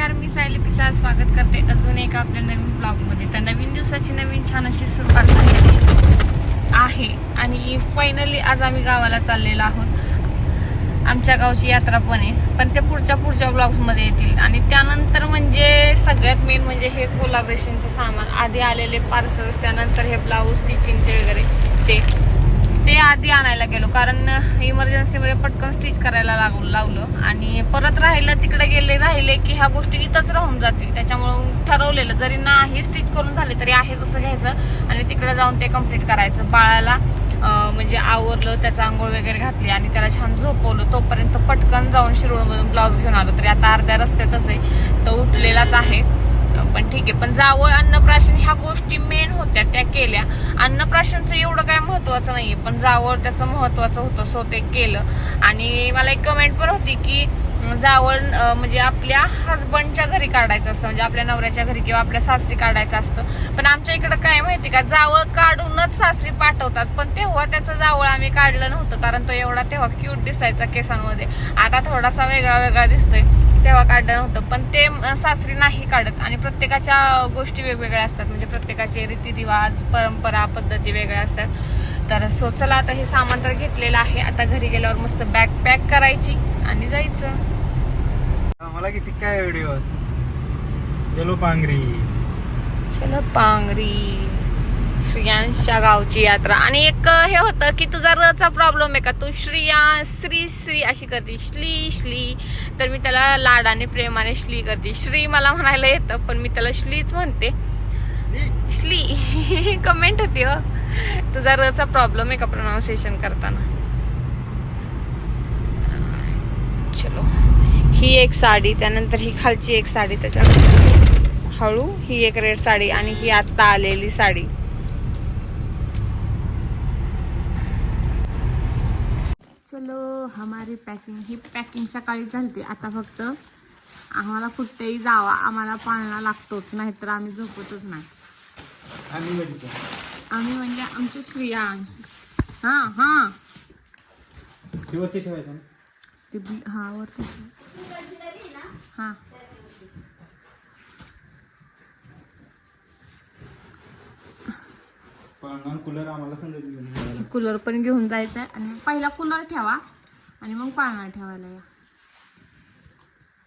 नमस्कार मी सायली पिसा स्वागत करते अजून एका आपल्या नवीन ब्लॉगमध्ये तर नवीन दिवसाची नवीन छान अशी सुरुवात झालेली आहे. आणि फायनली आज आम्ही गावाला चाललेलो आहोत. आमच्या गावची यात्रा पण आहे. पण ते पुढच्या पुढच्या ब्लॉग्समध्ये येतील. आणि त्यानंतर म्हणजे सगळ्यात मेन म्हणजे हे कोलाब्रेशनचं सामान. आधी आलेले पार्सल्स त्यानंतर हे ब्लाऊज स्टिचिंगचे वगैरे. ते. ते आधी आणायला गेलो कारण इमर्जन्सीमध्ये पटकन स्टिच करायला लागू लावलं. आणि परत राहिलं तिकडे गेले राहिले की ह्या गोष्टी इथंच राहून जातील. त्याच्यामुळं ठरवलेलं जरी नाही स्टिच करून झाले तरी आहे तसं घ्यायचं. आणि तिकडे जाऊन ते कंप्लीट करायचं. बाळाला म्हणजे आवरलं त्याचं आंघोळ वगैरे घातली आणि त्याला छान झोपवलं. तोपर्यंत पटकन जाऊन शिरोळमधून ब्लाऊज घेऊन आलो. तरी आता अर्ध्या रस्त्यातच आहे. तो उठलेलाच आहे. पण ठीक आहे पण जावळ अन्नप्राशन ह्या गोष्टी मेन होत्या त्या केल्या. अन्नप्राशनचं एवढं काय महत्वाचं नाहीये पण जावळ त्याचं महत्वाचं होतं सो ते केलं. आणि मला एक कमेंट पण होती की म्हणजे जावळ म्हणजे आपल्या हजबंडच्या घरी काढायचं असतं म्हणजे आपल्या नवऱ्याच्या घरी किंवा आपल्या सासरी काढायचं असतं. पण आमच्या इकडं काय माहिती का जावळ काढूनच सासरी पाठवतात पण तेव्हा त्याचं जावळ आम्ही काढलं नव्हतं कारण तो एवढा तेव्हा क्यूट दिसायचा केसांमध्ये. आता थोडासा वेगळा वेगळा दिसतोय तेव्हा काढलं नव्हतं पण ते सासरी नाही काढत. आणि प्रत्येकाच्या गोष्टी वेगवेगळ्या असतात म्हणजे प्रत्येकाचे रीतिरिवाज परंपरा पद्धती वेगळ्या असतात. तर सो चला आता हे सामान तर घेतलेलं आहे. आता घरी गेल्यावर मस्त बॅग पॅक करायची. आणि जायचं. मला किती काय व्हिडिओ चलो पांगरी चलो पांगरी श्रियांशच्या गावची यात्रा. आणि एक हे होतं की तुझा रचा प्रॉब्लेम आहे का? तू श्रिया श्री श्री अशी करते. श्ली श्ली. तर मी त्याला लाडाने प्रेमाने श्ली करते. श्री मला म्हणायला येतं पण मी त्याला श्लीच म्हणते. श्ली? कमेंट होती हो. तुझा रचा प्रॉब्लेम आहे का प्रोनाऊन्सिएशन करताना? चलो। ही एक साडी त्यानंतर ही खालची एक साडी त्याच्यावर हळू ही एक रेड साडी आणि ही आता आलेली साडी. चलो हमारी पॅकिंग ही पॅकिंग सकाळी झालती. आता फक्त आम्हाला कुठेही जावा आम्हाला पाळणा लागतोच नाहीतर आम्ही झोपतच नाही. आम्ही आम्ही म्हणजे आमचे श्रियांश हा हा. ठेवायचं? ते बी- हा वरती. हा. कूलर आम्हाला पण घेऊन जायचा आणि पहिला कूलर ठेवा आणि मग पाळणा ठेवायला या.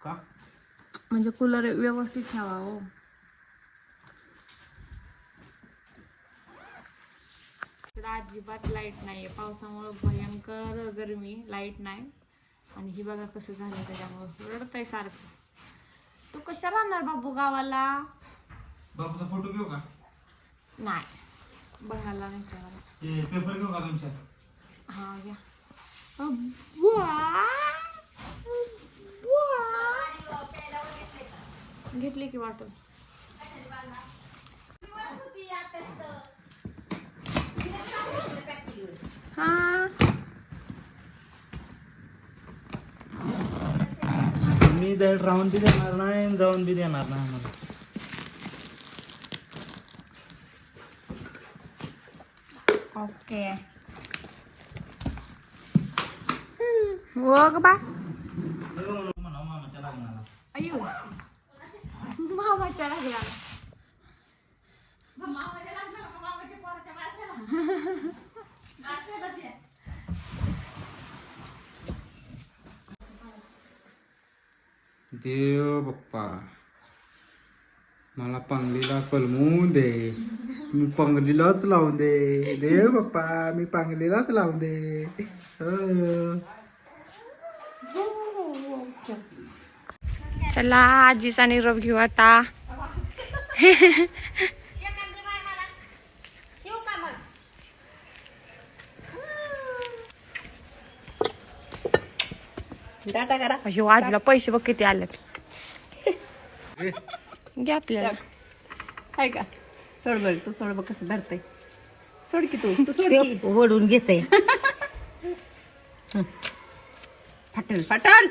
का? म्हणजे कूलर व्यवस्थित ठेवा हो. अजिबात लाइट नाहीये. पावसामुळे भयंकर गरमी लाइट नाही. आणि ही बघा कसं झालं त्याच्यामुळे. रडतंय सारखं. तू कशा राहणार बाबू गावाला? बापूचा फोटो घेऊ का? नाही. बघायला नाही का? मला ते पेपर घेऊ का तुमच्या? हा घ्या. अब्बा. अब्बा. घेतली की वाटून. हा? मी दर राहून बी देणार नाही आणि जाऊन बी देणार नाही आम्हाला ओके हो ग बा म्हणा मामाच्या लग्नाला अयो मामाच्या लागला देव बाप्पा. मला पांगलीला कलमून दे. मी पांगलीलाच लावून दे. देव बाप्पा मी पांगलीलाच लावून दे. हो. चला आजीचा निरोप घेऊ आता. डाटा करा. अयो आजीला पैसे बघ किती आलेत. घे आपल्याला. हाय का? सोड बघ तू सोड बघ कसं धरतय. सोड की तू तू सोड की. ओढून घेते फाटल फाटल.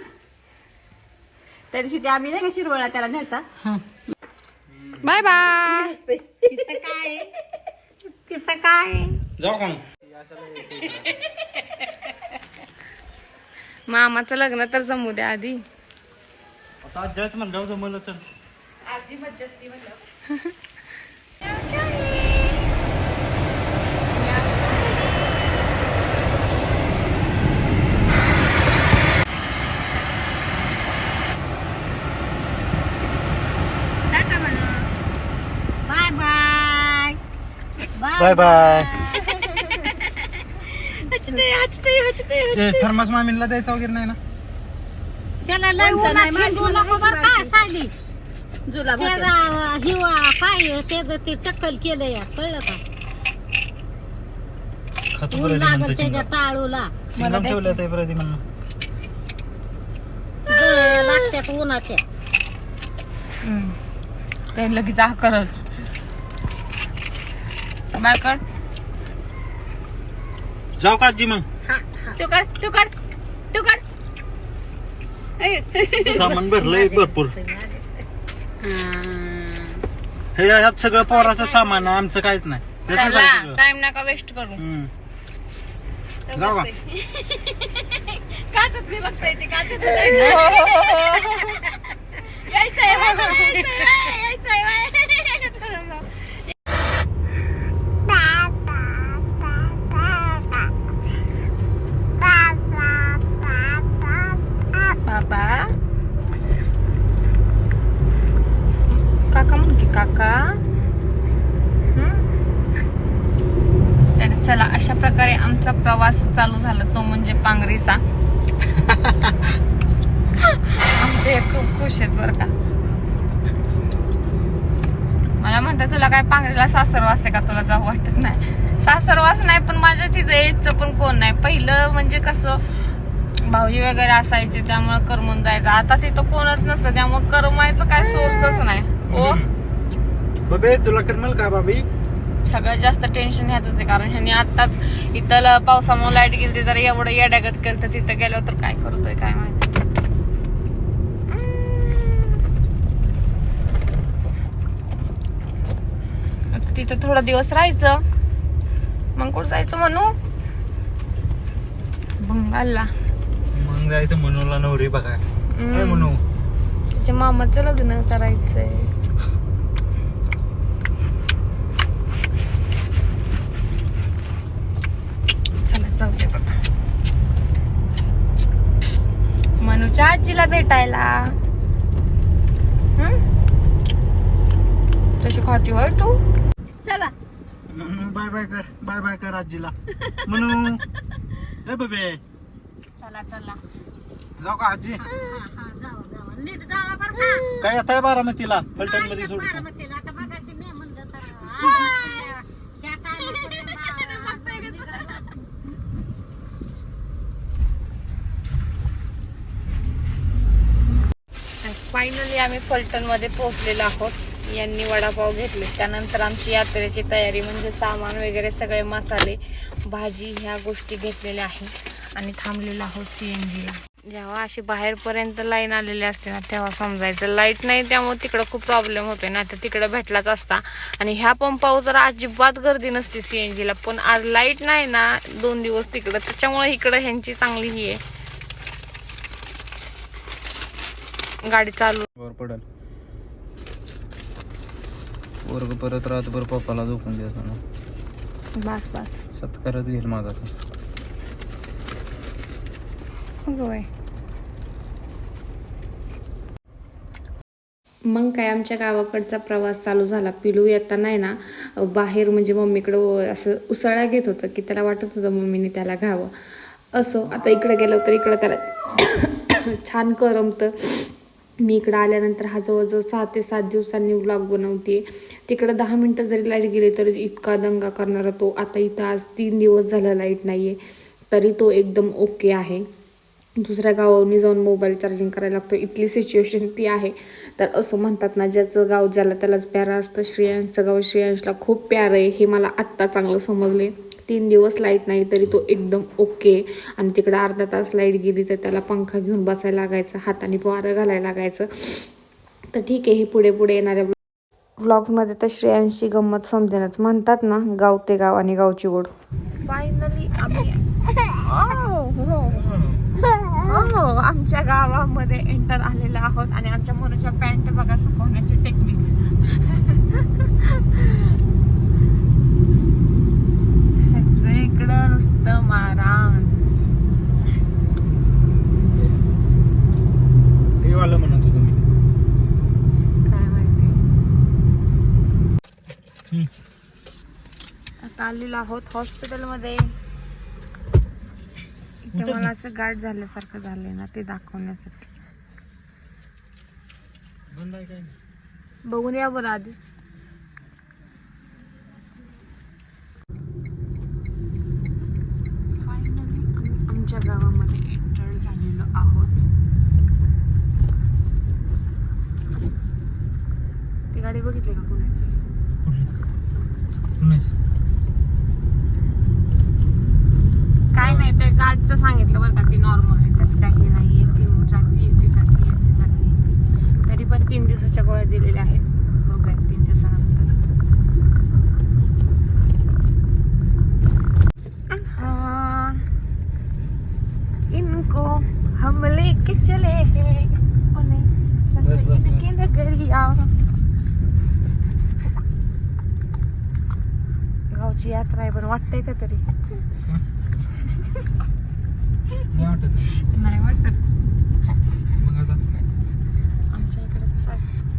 त्या दिवशी ते आम्ही नाही का शिरवळा त्याला नेलता? Bye bye. तिथं काय तिथं काय जाऊ का मग? मामाचं लग्न तर जमू द्या आधी. आता आज्याच म्हणल्यावर जमलं तर. आजी मध्यस्थी म्हणलं. बाय बाय बाय बाय हसते हसते हसते थर्मास मामीला द्यायचा वगैरे नाही ना? त्याला लय उन्हात हिंडू नको बरं का साली. त्याचा हिवा काय त्याचं ते टक्कल केलंय कळलं का? खातो ऊन बरं लागल म्हणतं त्याच्या चिंगम. टाळूला चिंगम ठेवलं ते बरं म्हणून. गळ्या लागत्यात उन्हाच्या. ते लगेच आह करत बाय कर जाऊ का आजी मग? तू काढ तू काढ तू काढ सामान भरलंय भरपूर. हे. ह्यात सगळं पोराचं सामान आहे आमचं काहीच नाही. सगळं. टाइम नका वेस्ट करू. हम्म. जाऊ का काचत मी काचत यायचंय यायचंय, बाबा काका म्हण की काका हम्म? तर चला अशा प्रकारे आमचा प्रवास चालू झाला तो म्हणजे पांगरीचा आमचे खूप खुश आहेत बरं का. मला म्हणतात तुला काय पांगरीला सासरवास आहे का? तुला जाऊ वाटत नाही. सासरवास नाही पण माझ्या तिथं एजचं पण कोण नाही. पहिलं म्हणजे कसं भाऊजी वगैरे असायचे त्यामुळे करमून जायचं. आता तिथं कोणच नसतं त्यामुळे करमायचं काय सोर्सच नाही. हो? बबे तुला करमल का बाबी सगळ्यात जास्त टेन्शन ह्याच आहे. कारण ह्यांनी आताच इथं पावसामुळे लाइट गेली तर एवढं येड्यागत केलं तर तिथं गेल्यावर तर काय करतोय काय माहिती. तिथं थोडा दिवस राहायचं. मग कुठं जायचं म्हणू? बंगालला. मग जायचं मनूला नवरी बघा. म्हणू तिच्या मामाचं लग्न करायचंय चला जाऊ देत आता मनूच्या आजीला भेटायला. हम्म? तशी खाती होय तू? चला. बाय बाय कर बाय बाय कर आजीला. म्हणू ए बबे. चला चला. जाऊ का आजी? नीट जावा बरं का. काय आता बारामतीला? फलटणमध्ये सोडतो बारामतीला आता बघायचं नाही म्हणलं तर आ, त्या टायमापर्यंत फायनली आम्ही फलटणमध्ये पोहोचलेलो आहोत. यांनी वडापाव घेतले. त्यानंतर आमची यात्रेची तयारी म्हणजे सामान वगैरे सगळे मसाले भाजी ह्या गोष्टी घेतलेल्या आहेत आणि थांबलेलो आहोत सी एन जीला जेव्हा अशी बाहेरपर्यंत लाईन आलेली असते ना तेव्हा समजायचं. लाइट नाही त्यामुळे तिकडं खूप प्रॉब्लेम होतोय ना. तर तिकडं भेटलाच असता. आणि ह्या पंपावर तर अजिबात गर्दी नसते सी एन जीला पण आज लाइट नाही ना दोन दिवस तिकडं. त्याच्यामुळे इकडं ह्यांची चांगली ही आहे. गाडी चालू. वर पडल. वर्ग परत रातभर पप्पाला झोपून द्यायचा ना बस बस. सत्कारच घेईल माझा बाई. मग काय आमच्या गावाकडचा प्रवास चालू झाला. पिलू येताना आहे ना बाहेर म्हणजे मम्मीकडं असं उसळ्या घेत होतं की त्याला वाटत होतं मम्मीने त्याला घ्यावं. असो आता इकडे गेलो तर इकडं त्याला छान करमतं. मी इकडं आल्यानंतर हा जवळजवळ सहा ते सात दिवसांनी व्लॉग बनवते तिकडं दहा मिनटं जरी लाइट गेली तरी इतका दंगा करणारा तो आता इथं आज तीन दिवस झाला लाइट नाही आहे तरी तो एकदम ओके आहे. दुसऱ्या गावावरून जाऊन मोबाईल चार्जिंग करायला लागतो इथली सिच्युएशन ती आहे. तर असं म्हणतात ना ज्याचं गाव ज्याला त्यालाच प्यारा असतं. श्रेयांशचं गाव श्रेयांशला खूप प्यारं आहे. हे मला आत्ता चांगलं समजले तीन दिवस लाइट नाही तरी तो एकदम ओके. आणि तिकडं अर्धा तास लाइट गेली तर त्याला पंखा घेऊन बसायला लागायचं हाताने वारं घालायला लागायचं. तर ठीक आहे हे पुढे पुढे येणाऱ्या व्लॉगमध्ये तर श्रेयांशी गंमत समजेनच. म्हणतात ना गाव ते गाव आणि गावची ओढ. फायनली आम्ही हो, हो, हो. आमच्या गावामध्ये एंटर आलेलो आहोत आणि आमच्या मुलाच्या पॅन्ट बघा सुकवण्याची टेक्निक सगळीकडं नुसतं मारान हे वाला म्हणत होतो मी काय माहिती आता आलेलो आहोत हॉस्पिटलमध्ये. इथे मला असं गाठ झाल्यासारखं झालंय ना ते दाखवण्यासाठी. बघून या बरं आधी फायनली आम्ही आमच्या गावामध्ये एंटर झालेलो आहोत ती गाडी बघितली का कुणाची नाही गाडचं सांगितलं बरं का ती नॉर्मल आहे त्याच काही नाहीये ती जाती ती जाती ती जाती. तरी पण तीन दिवसाच्या गोळ्या दिलेल्या आहेत. बघूयात तीन दिवसानंतर. इनको हम लेके चले हैं. गावची यात्रा आहे पण वाटतंय का तरी? नाही वाटत. नाही. वाटत. मग आता? आमच्या इकडे कसं असतं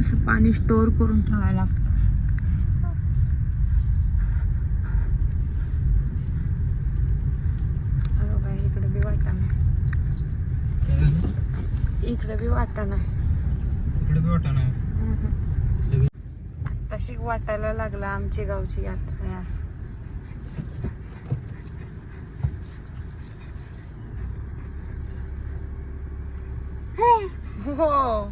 असं पाणी स्टोर करून ठेवायला लागतं. इकडे बी वाटा नाही? इकडे बी वाटा नाही इकडे बी वाटा नाही सगळी तशी वाटायला लागला आमची गावची यात्रा असं हो.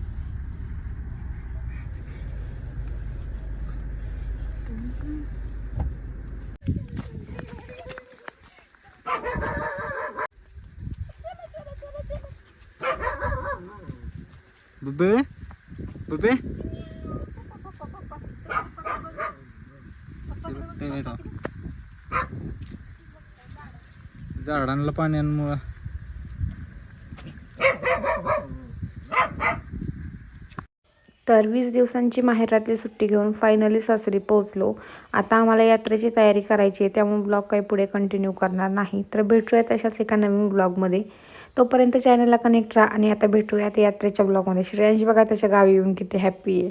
बुबे बुबे ते बघ इथं. झाडांना पाण्यामुळं. तर वीस दिवसांची माहेरातली सुट्टी घेऊन फायनली सासरी पोहोचलो. आता आम्हाला यात्रेची तयारी करायची आहे त्यामुळे ब्लॉग काही पुढे कंटिन्यू करणार नाही. तर भेटूया तशाच एका नवीन ब्लॉगमध्ये तोपर्यंत चॅनलला कनेक्ट राहा आणि आता भेटूयात यात्रेच्या ब्लॉगमध्ये श्रेयांशी बघा त्याच्या गावी येऊन किती हॅप्पी आहे.